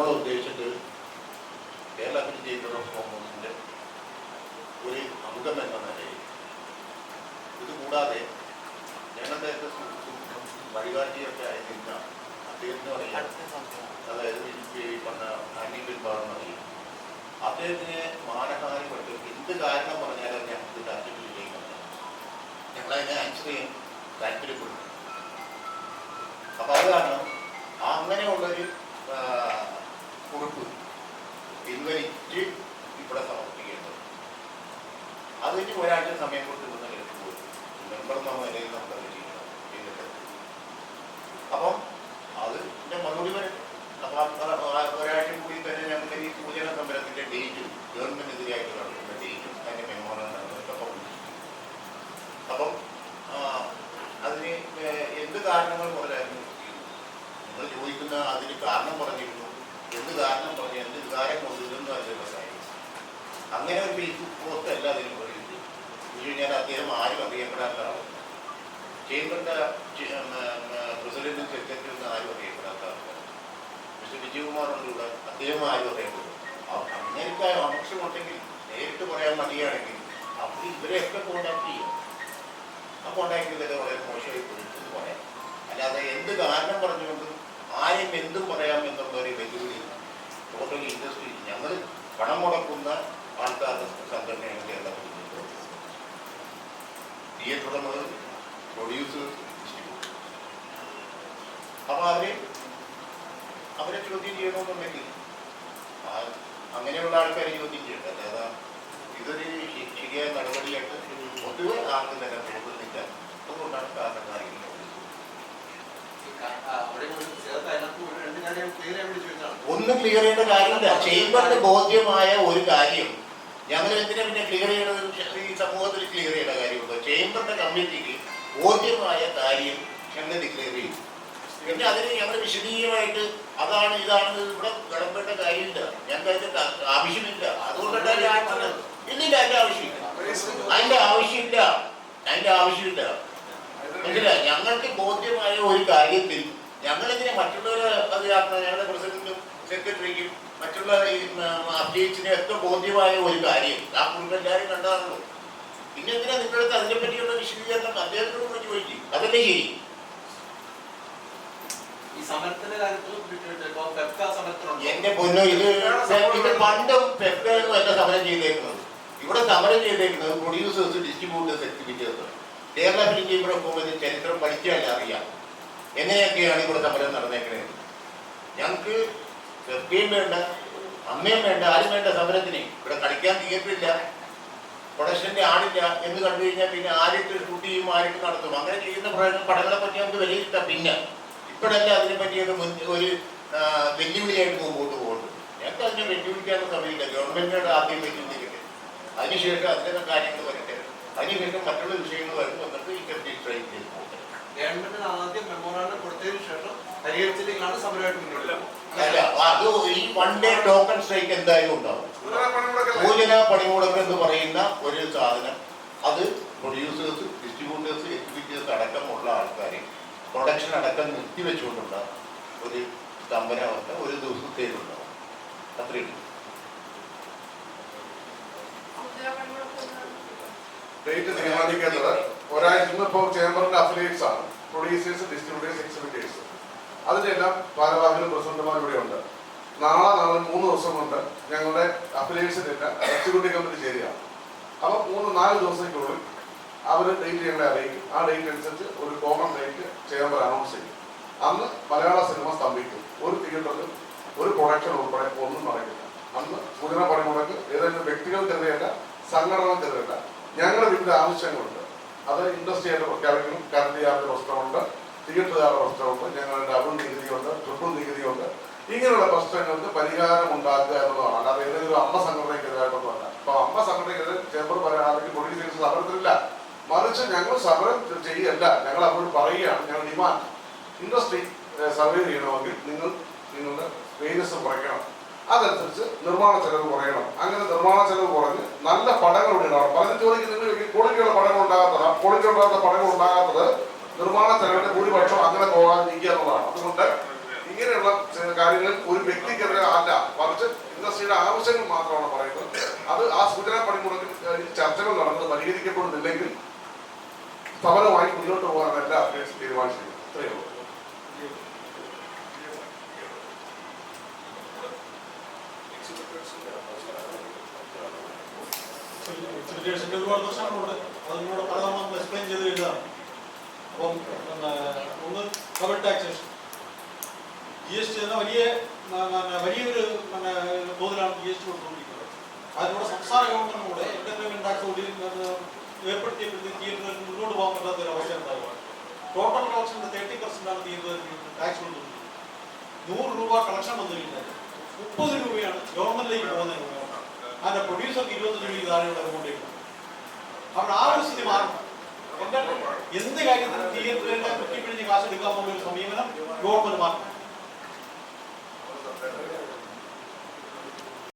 നമ്മൾ ഉദ്ദേശിച്ചത് കേരളത്തിൽ ചെയ്യുന്ന ഫോമോസിന്റെ ഒരു അംഗം എന്ന നിലയിൽ ഇതുകൂടാതെ കൂടാതെ ഞങ്ങളുടെ വഴികാട്ടിയൊക്കെ ആയിരുന്ന അദ്ദേഹത്തിന് പറയാം അതായത് ഈ പറഞ്ഞ ആന്റി വിഭാഗം അറിയും. അദ്ദേഹത്തിന് മാനഹാനിപ്പെട്ട് എന്ത് കാരണം പറഞ്ഞാലും ഞങ്ങൾക്ക് താല്പര്യമില്ലെങ്കിൽ ഞങ്ങളതിനെ ആൻസർ ചെയ്യാൻ താല്പര്യപ്പെടുന്നു. അപ്പൊ അത് കാരണം അങ്ങനെയുള്ളൊരു പിൻവലിച്ച് ഇവിടെ സമർപ്പിക്കേണ്ടത് അതിന് ഒരാഴ്ച സമയം കൊടുത്ത് നിന്ന് എടുക്കുമ്പോൾ മെമ്പർ എന്ന നിലയിൽ നമുക്കത് ചെയ്യണം. അപ്പം അത് ഞാൻ മറുപടി വരും അപ്പം ആ ഒരാഴ്ച കൂടി തന്നെ ഞങ്ങൾക്ക് ഈ സൂചന സമരത്തിന്റെ ഡേറ്റും ഗവൺമെന്റിനെതിരായിട്ട് നടക്കുന്ന ഡേറ്റും അതിന്റെ മെമ്മോറണ്ടൊക്കെ പബ്ലിഷ് അപ്പം ആ, അതിന് ഏഹ്, എന്ത് കാരണങ്ങൾ പറഞ്ഞായിരുന്നു നിങ്ങൾ ചോദിക്കുന്ന അതിന് കാരണം പറഞ്ഞിരുന്നു എന്ത് കാരണം പറഞ്ഞു എന്ത് വികാരം കൊണ്ടിരുന്നു അതിലുള്ള കാര്യം അങ്ങനെ ഒരു ഫേസ്ബുക്ക് പോസ്റ്റ് അല്ല അതിന് പറയുന്നത് ഇത് കഴിഞ്ഞാൽ അദ്ദേഹം ആരും അറിയപ്പെടാത്ത ആളാണ് ചേംബറിന്റെ പ്രസിഡന്റും സെക്രട്ടറിയും ആരും അറിയപ്പെടാത്ത ആൾക്കാർ മിസ്റ്റർ വിജയകുമാറുണ്ട് ഇവിടെ അദ്ദേഹം ആരും അറിയപ്പെടും. അങ്ങനെയൊക്കെ ആവശ്യമുണ്ടെങ്കിൽ നേരിട്ട് പറയാൻ മടിയാണെങ്കിൽ അവർ ഇവരെയൊക്കെ കോണ്ടാക്ട് ചെയ്യും. ആ കോണ്ടാക്ട് വളരെ മോശമായി പോയി പറയാം. അല്ലാതെ എന്ത് കാരണം പറഞ്ഞുകൊണ്ടും ആരും എന്തും പറയാം എന്നുള്ള ഒരു വെല്ലുവിളി ടോട്ടൽ ഇൻഡസ്ട്രി ഞങ്ങൾ പണം മുടക്കുന്ന ആൾക്കാരുടെ സംഘടനയാണ് കേരളത്തിൽ. തിയേറ്റർ ഉടമകൾ പ്രൊഡ്യൂസേഴ്സ് അപ്പൊ അവരെ അവരെ ചോദ്യം ചെയ്യണമെന്നുണ്ടെങ്കിൽ അങ്ങനെയുള്ള ആൾക്കാരെ ചോദ്യം ചെയ്യട്ടെ അല്ലാതെ ഇതൊരു ശിക്ഷിക നടപടിയായിട്ട് പൊതുവെ ആർക്കും തന്നെ തോന്നുന്നില്ല. അതുകൊണ്ടാണ് കാരണം ചോദിച്ചതാണ് ക്ലിയർ ചെയ്യേണ്ട കാര്യമില്ല. ചേംബറിന് ബോധ്യമായ ഒരു കാര്യം ഞങ്ങൾ എന്തിനാ പിന്നെ ക്ലിയർ ചെയ്യണത്? ഈ സമൂഹത്തിൽ ക്ലിയർ ചെയ്യേണ്ട കാര്യമുണ്ടോ. ചേംബറിന്റെ കമ്മിറ്റിക്ക് ബോധ്യമായ കാര്യം ഞങ്ങൾ ഡിക്ലെയർ ചെയ്യും പിന്നെ അതിന് ഞങ്ങൾ വിശദീയമായിട്ട് അതാണ് ഇതാണ് ഇവിടെ വിളമ്പേണ്ട കാര്യമില്ല. ഞങ്ങൾക്ക് ആവശ്യമില്ല. അതുകൊണ്ടാണ് ഇല്ലില്ല അതിന്റെ ആവശ്യമില്ല. അതിന്റെ ആവശ്യമില്ല. അതിന്റെ ആവശ്യമില്ല. മനസ്സിലാ ഞങ്ങൾക്ക് ബോധ്യമായ ഒരു കാര്യത്തിൽ ഞങ്ങളെങ്ങനെ മറ്റുള്ളവരെ അത് ഞങ്ങളുടെ പ്രസിഡന്റും സെക്രട്ടറിക്കും മറ്റുള്ള ഈ അപ്ഡേറ്റ്സിനെ ഒക്കെ ബോധ്യമായ ഒരു കാര്യം. ആ കുറിപ്പ് എല്ലാവരും കണ്ടാറുള്ളൂ പിന്നെ എന്തിനാ നിങ്ങളടുത്ത് അതിനെ പറ്റിയുള്ള വിശദീകരണം അദ്ദേഹത്തിനോട് കൂടി ചോദിക്കും. അതല്ലേ ശരി. ഈ സമരത്തിന്റെ കാര്യത്തിൽ ഇപ്പൊ ഫെഫ്ക സമരത്തിലുണ്ട്. എന്റെ പൊന്നോ ഇത് ഇത് പണ്ടും പെപ്പയൊന്നും അല്ല സമരം ചെയ്തേക്കുന്നത്. ഇവിടെ സമരം ചെയ്തേക്കുന്നത് producers distributors exhibitors Kerala film chamber of commerce ചരിത്രം പഠിച്ചാൽ അറിയാം. എങ്ങനെയൊക്കെയാണ് ഇവിടെ സമരം നടന്നേക്കുന്നത് ഞങ്ങൾക്ക് പെപ്പയും വേണ്ട അമ്മയും വേണ്ട ആരും വേണ്ട സമരത്തിന്. ഇവിടെ കളിക്കാൻ തിയേറ്ററില്ല പ്രൊഡക്ഷന്റെ ആളില്ല എന്ന് കണ്ടു കഴിഞ്ഞാൽ പിന്നെ ആരിട്ട് ഷൂട്ട് ചെയ്യും ആരിട്ട് നടത്തും. അങ്ങനെ ചെയ്യുന്ന പടങ്ങളെ പറ്റി നമുക്ക് വിലയിരുത്താം. പിന്നെ ഇപ്പോഴല്ല അതിനെ പറ്റിയൊക്കെ ഒരു വെല്ലുവിളിയായിട്ട് മുമ്പോട്ട് പോകുന്നത്. ഞങ്ങൾക്ക് അതിനെ വെല്ലുവിളിക്കാത്ത സമയമില്ല. ഗവൺമെന്റിനോട് ആദ്യം വെല്ലുവിളിക്കട്ടെ അതിനുശേഷം അതിന്റെ കാര്യങ്ങൾ വരട്ടെ. അതിനുശേഷം മറ്റുള്ള വിഷയങ്ങൾ വരും വന്നിട്ട് കത്തി ട്രെയിൻ ചെയ്ത് ഗവൺമെന്റിന് ആദ്യം മെമ്മോറാണ്ടം കൊടുത്തതിന് ശേഷം പരിഹരിച്ചില്ലെങ്കിലാണ് സമരമായിട്ട് മുന്നോട്ട് അല്ല അത് ഈ വൺ ഡേ ടോക്കൺ സ്ട്രൈക്ക് എന്തായാലും ഉണ്ടാവും. സൂചന പണിമുടക്ക് എന്ന് പറയുന്ന ഒരു സാധനം അത് പ്രൊഡ്യൂസേഴ്സ് ഡിസ്ട്രിബ്യൂട്ടേഴ്സ് എക്സിബിറ്റേഴ്സ് അടക്കമുള്ള ആൾക്കാർ പ്രൊഡക്ഷൻ അടക്കം നിർത്തിവെച്ചുകൊണ്ടുള്ള ഒരു സ്തംഭനാവസ്ഥ ഒരു ദിവസത്തേക്കുണ്ടാവും അത്രയേ ഉള്ളൂ. ഡേറ്റ് തീരുമാനിക്കേണ്ടത് ഒരാഴ്ച ഇന്നിപ്പോ ചേംബറിന്റെ അഫിലിയേറ്റ്സ് ആണ്. പ്രൊഡ്യൂസേഴ്സ് ഡിസ്ട്രിബ്യൂട്ടേഴ്സ് എക്സിബിറ്റേഴ്സ് അതിന്റെ എല്ലാം ഭാരവാഹികളും പ്രസിഡന്റുമാരും ഇവിടെ ഉണ്ട് നാളെ നാളെ മൂന്ന് ദിവസം കൊണ്ട് ഞങ്ങളുടെ അഫിലിയേറ്റ്സിന്റെ എല്ലാം എക്സിക്യൂട്ടീവ് കമ്മിറ്റി ചേരുകയാണ്. അപ്പോൾ മൂന്ന് നാല് ദിവസത്തേക്കുള്ളിൽ അവർ ഡേറ്റ് ഞങ്ങളെ അറിയിക്കും. ആ ഡേറ്റ് അനുസരിച്ച് ഒരു കോമൺ ഡേറ്റ് ചേംബർ അനൗൺസ് ചെയ്യും. അന്ന് മലയാള സിനിമ സ്തംഭിക്കും. ഒരു തിയേറ്ററിലും ഒരു പ്രൊഡക്ഷൻ ഉൾപ്പെടെ ഒന്നും നടക്കില്ല. അന്ന് സൂചന പണിമുടക്ക് ഏതെങ്കിലും വ്യക്തികൾക്കെതിരെയല്ല സംഘടനകൾക്കെതിരെയല്ല ഞങ്ങളുടെ വിവിധ ആവശ്യങ്ങളുണ്ട്. അത് ഇൻഡസ്ട്രിയായിട്ട് പ്രഖ്യാപിക്കണം. കറണ്ട് ചെയ്യാനുള്ള പ്രശ്നമുണ്ട് തിയേറ്ററുകാരുടെ പ്രശ്നമുണ്ട് ഞങ്ങളുടെ ഡബിൾ നികുതിയുണ്ട് ട്രിപ്പിൾ നികുതിയുണ്ട്. ഇങ്ങനെയുള്ള പ്രശ്നങ്ങൾക്ക് പരിഹാരം ഉണ്ടാക്കുക എന്നുള്ളതാണ്. അല്ലാതെ ഏതെങ്കിലും അമ്മ സംഘടനയ്ക്കെതിരായിട്ടൊന്നുമല്ല. അപ്പൊ അമ്മ സംഘടനയ്ക്കെതിരെ ചേമ്പർ പറയാണെങ്കിൽ ചികിത്സ സമരത്തിലില്ല. മറിച്ച് ഞങ്ങൾ സമരം ചെയ്യല്ല. ഞങ്ങൾ അവരോട് പറയുകയാണ്. ഞങ്ങൾ ഡിമാൻഡ് ഇൻഡസ്ട്രി സർവേ ചെയ്യണമെങ്കിൽ നിങ്ങൾ നിങ്ങളുടെ വേജസ് കുറയ്ക്കണം. അതനുസരിച്ച് നിർമ്മാണ ചെലവ് കുറയണം. അങ്ങനെ നിർമ്മാണ ചെലവ് കുറഞ്ഞ് നല്ല പടങ്ങൾ ഉണ്ടാവണം പതിനഞ്ച് മണിക്ക് നിങ്ങൾ ക്വാളിറ്റിയുള്ള പടങ്ങൾ ഉണ്ടാകാത്തതാണ് ക്വാളിറ്റി ഉണ്ടാകാത്ത പടങ്ങൾ ഉണ്ടാകാത്തത് നിർമ്മാണ ചെലവിന്റെ ഭൂരിപക്ഷം അങ്ങനെ പോകാതിരിക്കുക എന്നുള്ളതാണ് അതുകൊണ്ട് ഇങ്ങനെയുള്ള കാര്യങ്ങളിൽ ഒരു വ്യക്തിക്കെതിരെ അല്ല മറിച്ച് ഇൻഡസ്ട്രിയുടെ ആവശ്യങ്ങൾ മാത്രമാണ് പറയുന്നത് അത് ആ സൂചനാ പണിമുടക്കിൽ ചർച്ചകൾ നടന്നത് പരിഹരിക്കപ്പെടുന്നില്ലെങ്കിൽ സമരമായി മുന്നോട്ട് പോകാനല്ല അഫിലിയേറ്റ്സും തീരുമാനിച്ചിരിക്കുന്നത് ഇത്രയേ ഉള്ളൂ അതിനോട് പലതവണ എക്സ്പ്ലെയിൻ ചെയ്ത് അപ്പം ഒന്ന് double taxation G S T എന്ന വലിയ വലിയൊരു തോതിലാണ് ജി എസ് ടി കൊടുത്തുകൊണ്ടിരിക്കുന്നത്. അതിലൂടെ സംസ്ഥാന ഗവൺമെന്റിന് കൂടെ ടാക്സ് കൂടി ഏർപ്പെടുത്തിയപ്പോഴത്തേക്ക് തിയേറ്ററുകൾക്ക് മുന്നോട്ട് പോകാൻ പറ്റാത്ത ഒരു അവസ്ഥ ഉണ്ടാവുക ടോട്ടൽ കളക്ഷന്റെ തേർട്ടി പെർസെന്റാണ് തിയേറ്ററുകൾക്ക് ടാക്സ് കൊടുക്കുന്നത് നൂറ് രൂപ കളക്ഷൻ വന്നു കഴിഞ്ഞാൽ മുപ്പത് രൂപയാണ് ഗവൺമെന്റിലേക്ക് പോകുന്നത്. അതിന്റെ പ്രൊഡ്യൂസർക്ക് ഇരുപത്തഞ്ച് രൂപ താഴെയുള്ള എമൗണ്ട് അവിടെ ആ ഒരു സ്ഥിതി മാറണം സർക്കാരിന് എന്ത് കാര്യത്തിനും തിരിയത്ത് വേണ്ട കുറ്റിപ്പിഴിഞ്ഞ് കാശെടുക്കാൻ പോകുന്ന ഒരു സമീപനം ഗവൺമെന്റ് മാറ്റണം